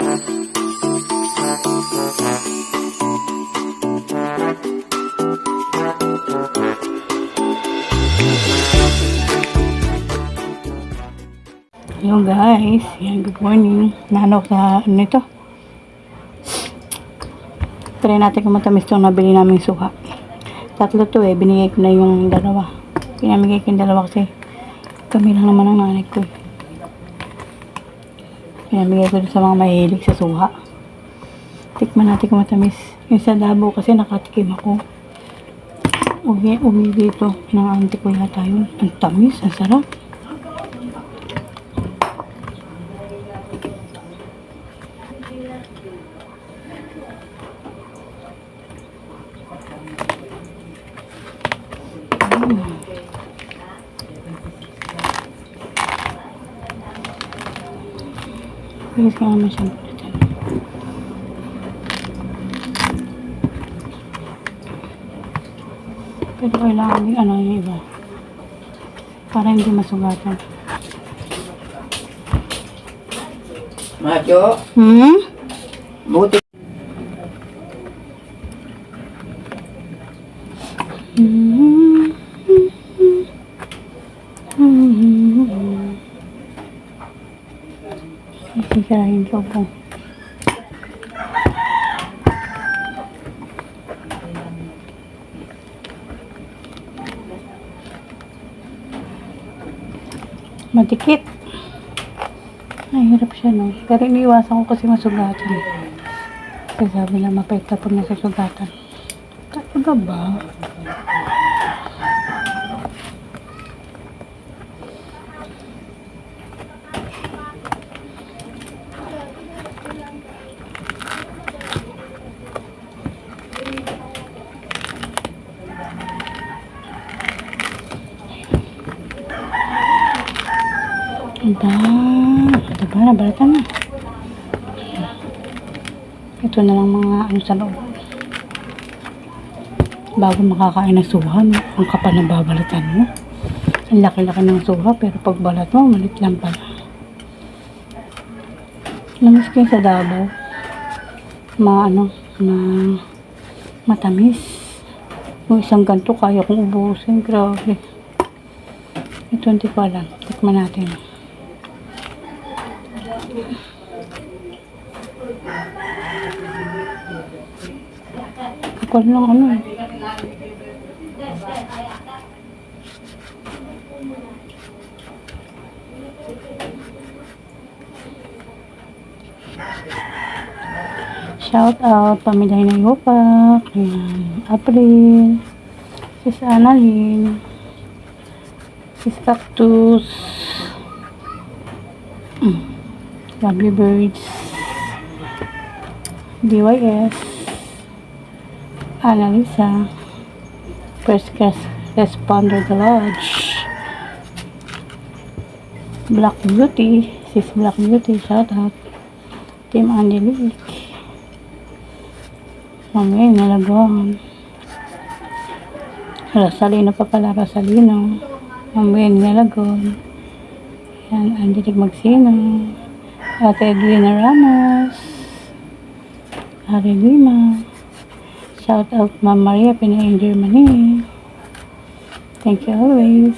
Hello guys, yan, good morning. Naano sa ano ito? Try natin kung matamis itong nabili namin suha. Tatlo to eh, binigay ko na yung dalawa. Pinamigay ko yung dalawa kasi kami lang naman ang nanay ko eh. Pinamigay ko sa mga mahilig sa suha. Tikman natin kung matamis. Yung sa dabo kasi nakatikim ako. Uwi, uwi dito ng auntie ko yata yun. Ang tamis, ang sarap. Bilis ka naman siyang pulutan. Pero kailangan din ano yung iba. Para hindi masugatan. Macho, Hmm? buti. Sisirahin ko po. Madikit. Mahirap siya, no? Pero iniiwasan ko kasi masugatan. Kasi sabi na mapait na pag nasusugatan. Talaga ba? Aba, ito ba? Nabalatan na. Ito na lang mga ano sa loob. Bago makakain ng suha, ang kapal na babalatan mo. Ang laki-laki ng suha, pero pag balat mo, malit lang pala. Lamis kayo sa dabo. Ma, ano, ma, matamis. Kung isang ganito, kaya kong ubusin. Grabe. Ito hindi ko alam. Tikman natin. Kapal lang eh. Shout out, pamilya ng Yopak, ayan, April, Sis Annalyn, Sis Cactus, mm, Lovely Birds, DYS, Annalisa, First Responder The Lodge, Black Beauty, Sis Black Beauty, shout out, Team Angelique, Mamaya nalagawan. Rosalino pa pala, Rosalino. Mamaya nalagawan. Yan, Angelique Magsino. Ate Edwina Ramos. Ari Lima. Shout out Ma'am Maria Pinay in Germany. Thank you always.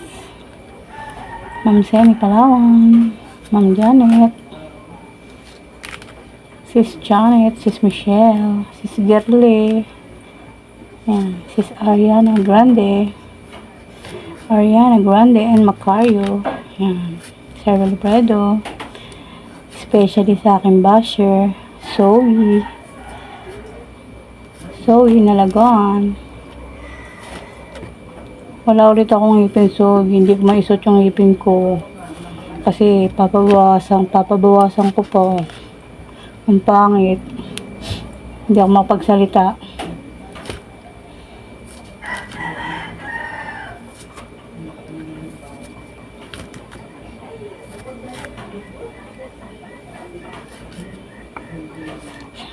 Ma'am Semi Palawan. Ma'am Janet. Sis Janet, Sis Michelle, Sis Gerly, yan, Sis Ariana Grande, Ariana Grande and Macario, yan, Sarah Libredo, especially sa aking basher, Zoe, Zoe Nalagon, wala ulit akong ipin so hindi ko maisot yung ipin ko. Kasi papabawasan, papabawasan ko po. Ang pangit. Hindi ako mapagsalita.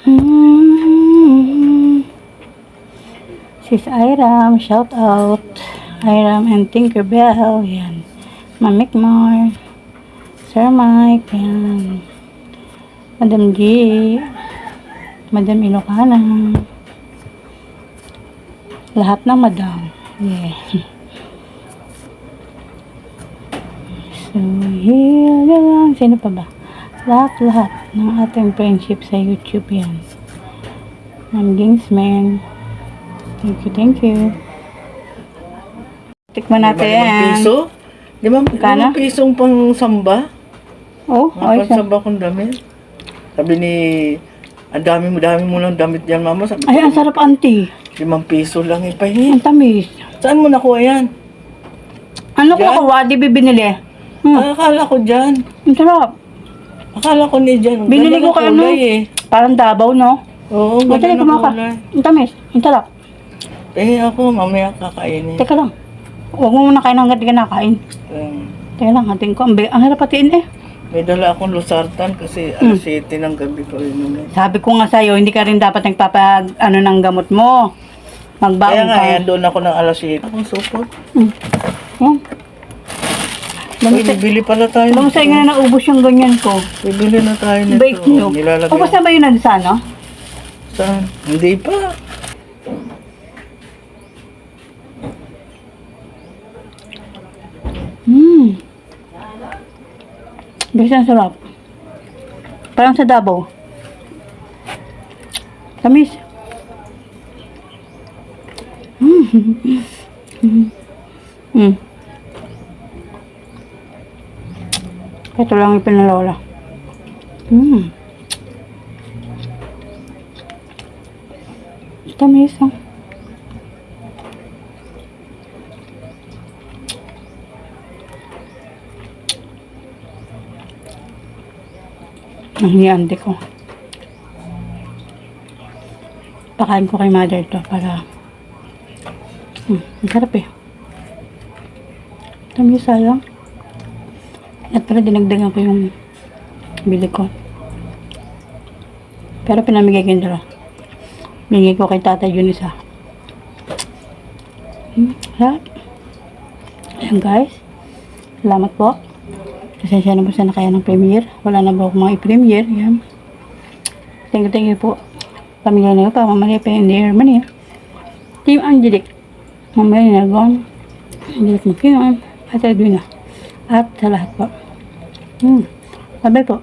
Hmm. Sis Iram, shout out. Iram and Tinkerbell, yan. Mamik Mar. Sir Mike, yan. Madam G. Madam Ilocana. Lahat ng madam. Yeah. So, here lang. Sino pa ba? Lahat-lahat ng ating friendship sa YouTube yan. Ng Gingsman. Thank you, thank you. Tikman Limang natin. piso? Limang, Magkano? limang pisong pang samba? Oh, Mga ayos pang na. samba kong damit. Sabi ni, ang dami mo, dami mo lang damit yan, mama. Sabi Ay, ang sarap, auntie. limang piso lang ipahin. Ang tamis. Saan mo nakuha yan? Ano ko Yan? ako, wadi binili? Hmm, Akala ko dyan. ang sarap. Akala ko ni dyan. Ang Binili ganda ko ng kay ano? kulay eh. Parang dabaw, no? Oo, ang Madali ganda ng kumaka. kulay. Ang tamis. Ang sarap. Eh ako, mamaya kakainin. Teka lang. Huwag mo muna kain hanggat di ka nakain. Um, Teka lang, hatiin ko. Ang, bi- ang harap hatiin eh. may dala akong losartan kasi Hmm. alas 7 ng gabi ko inumin. Sabi ko nga sa'yo, hindi ka rin dapat nagpapag, ano, ng gamot mo. Kaya Magbaon nga, ka. yan doon ako ng alas 7. Akong supot. Hmm. Yan. Uy, Basta, bibili pala tayo. sa'yo nga naubos yung ganyan ko. Bibili na tayo nito. Bake nyo. Nilalagay. Ubus na ba yun na sa ano? Saan? Hindi pa. Hmm. Basta ang sarap. Parang sa Davao. Tamis. Hmm. Ito lang yung pinalola. Hmm. Tamis ah. Ang hiyante ko. Pakain ko kay mother to para hmm, ang sarap eh. Tamis sayang. At pala dinagdagan ko yung bili ko. Pero pinamigay ko yung dala. Binigay ko kay tatay yun isa. Hmm, sarap. Ayan guys. Salamat po. Pasensya na po sa nakaya ng premiere. Wala na ba ako mga i-premiere. Yan. Thank you, thank you po. Pamilya na pa. Mamali pa yung Germany. Team Angelic. Mamaya na gone. Angelic Makinon. At Edwina. At sa lahat po. Hmm. Sabay po.